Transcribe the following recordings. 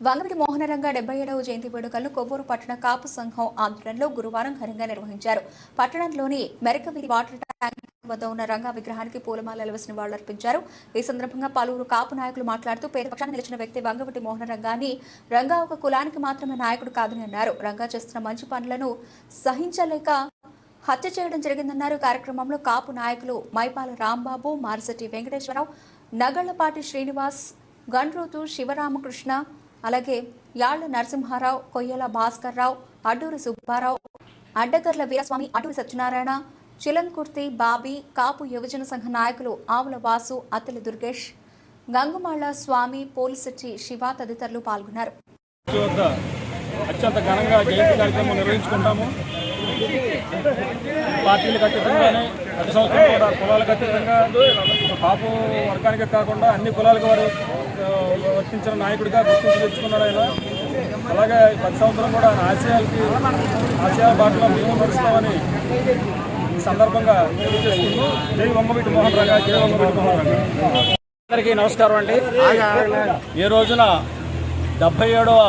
వంగవటి మోహనరంగ డెబ్బై ఏడవ జయంతి వేడుకలను కొవ్వూరు పట్టణ కాపు సంఘం ఆధ్వర్యంలో గురువారం ఘనంగా నిర్వహించారు. పట్టణంలోని మెరకవీరి వాటర్ ట్యాంక్ వద్ద ఉన్న రంగా విగ్రహానికి పూలమాలలు వేసిన అర్పించారు. ఈ సందర్భంగా పలువురు కాపు నాయకులు మాట్లాడుతూ పేద పక్షాన్ని నిలిచిన వ్యక్తి వంగవటి మోహన రంగాన్ని రంగా ఒక కులానికి మాత్రమే నాయకుడు కాదని అన్నారు. రంగా చేస్తున్న మంచి పనులను సహించలేక హత్య చేయడం జరిగిందన్నారు. కార్యక్రమంలో కాపు నాయకులు మైపాల రాంబాబు మారిశెట్టి వెంకటేశ్వరరావు నగళ్ళపాటి శ్రీనివాస్ గండ్రోతు శివరామకృష్ణ అలాగే యాళ్ళ నరసింహారావు కొయ్యల భాస్కర్ రావు అడ్డూరి సుబ్బారావు అడ్డగర్ల వీరస్వామి అటూరి సత్యనారాయణ చిలంకుర్తి బాబీ కాపు యువజన సంఘ నాయకులు ఆవుల వాసు అత్తలి దుర్గేష్ గంగుమాళ్ళ స్వామి పోలిశెట్టి శివ తదితరులు పాల్గొన్నారు. అత్యంత ఘనంగా జయంతి కార్యక్రమం నిర్వహించుకుంటాము. పార్టీలకు అతీతంగానే ప్రతి సంవత్సరం కూడా కులాలకు అతీతంగా పాపు వర్గానికే కాకుండా అన్ని కులాలకు వారు ప్రయత్నించిన నాయకుడిగా గుర్తింపు తెచ్చుకున్నాడు ఆయన. అలాగే ప్రతి సంవత్సరం కూడా ఆయన ఆశయాలకి ఆశయాల బాటలో మేము నడుస్తామని ఈ సందర్భంగా తెలియజేసుకుంటూ జై వంగవీటి మోహన్ రంగా జై వంగవీటి మోహన్ రంగా అందరికీ నమస్కారం అండి. ఈ రోజున డెబ్బై ఏడవ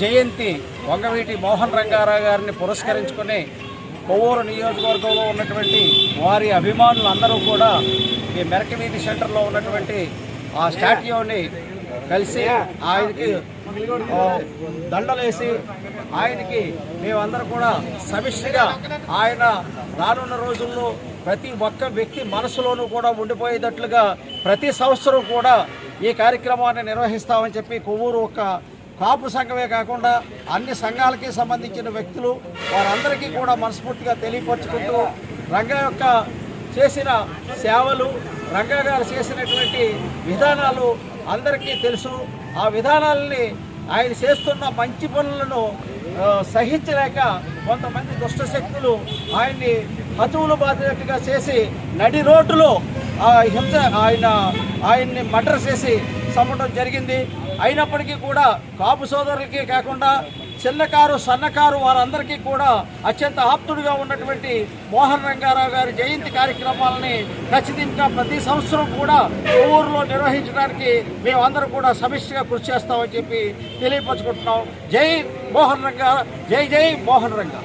జయంతి వంగవీటి మోహన్ రంగారావు గారిని పురస్కరించుకుని కొవ్వూరు నియోజకవర్గంలో ఉన్నటువంటి వారి అభిమానులు అందరూ కూడా ఈ మెరకవీధి సెంటర్లో ఉన్నటువంటి ఆ స్టాట్యూని కలిసి ఆయనకి దండలేసి ఆయనకి మేమందరం కూడా సమిష్టిగా ఆయన రానున్న రోజుల్లో ప్రతి ఒక్క వ్యక్తి మనసులోనూ కూడా ఉండిపోయేటట్లుగా ప్రతి సంవత్సరం కూడా ఈ కార్యక్రమాన్ని నిర్వహిస్తామని చెప్పి కొవ్వూరు ఒక కాపు సంఘమే కాకుండా అన్ని సంఘాలకి సంబంధించిన వ్యక్తులు వారందరికీ కూడా మనస్ఫూర్తిగా తెలియపరుచుకుంటూ రంగ యొక్క చేసిన సేవలు రంగా గారు చేసినటువంటి విధానాలు అందరికీ తెలుసు. ఆ విధానాలని ఆయన చేస్తున్న మంచి పనులను సహించలేక కొంతమంది దుష్ట శక్తులు ఆయన్ని హతువులు బాధినట్టుగా చేసి నడి రోడ్డులో ఆ హింస ఆయన ఆయన్ని మర్డర్ చేసి చంపడం జరిగింది. అయినప్పటికీ కూడా కాపు సోదరులకి కాకుండా చిన్నకారు సన్నకారు వారందరికీ కూడా అత్యంత ఆప్తుడిగా ఉన్నటువంటి మోహన్ రంగారావు గారి జయంతి కార్యక్రమాలని ఖచ్చితంగా ప్రతి సంవత్సరం కూడా ఊరిలో నిర్వహించడానికి మేమందరం కూడా సమిష్టిగా కృషి చేస్తామని చెప్పి తెలియపరచుకుంటున్నాం. జై మోహన్ రంగా జై జై మోహన్ రంగా.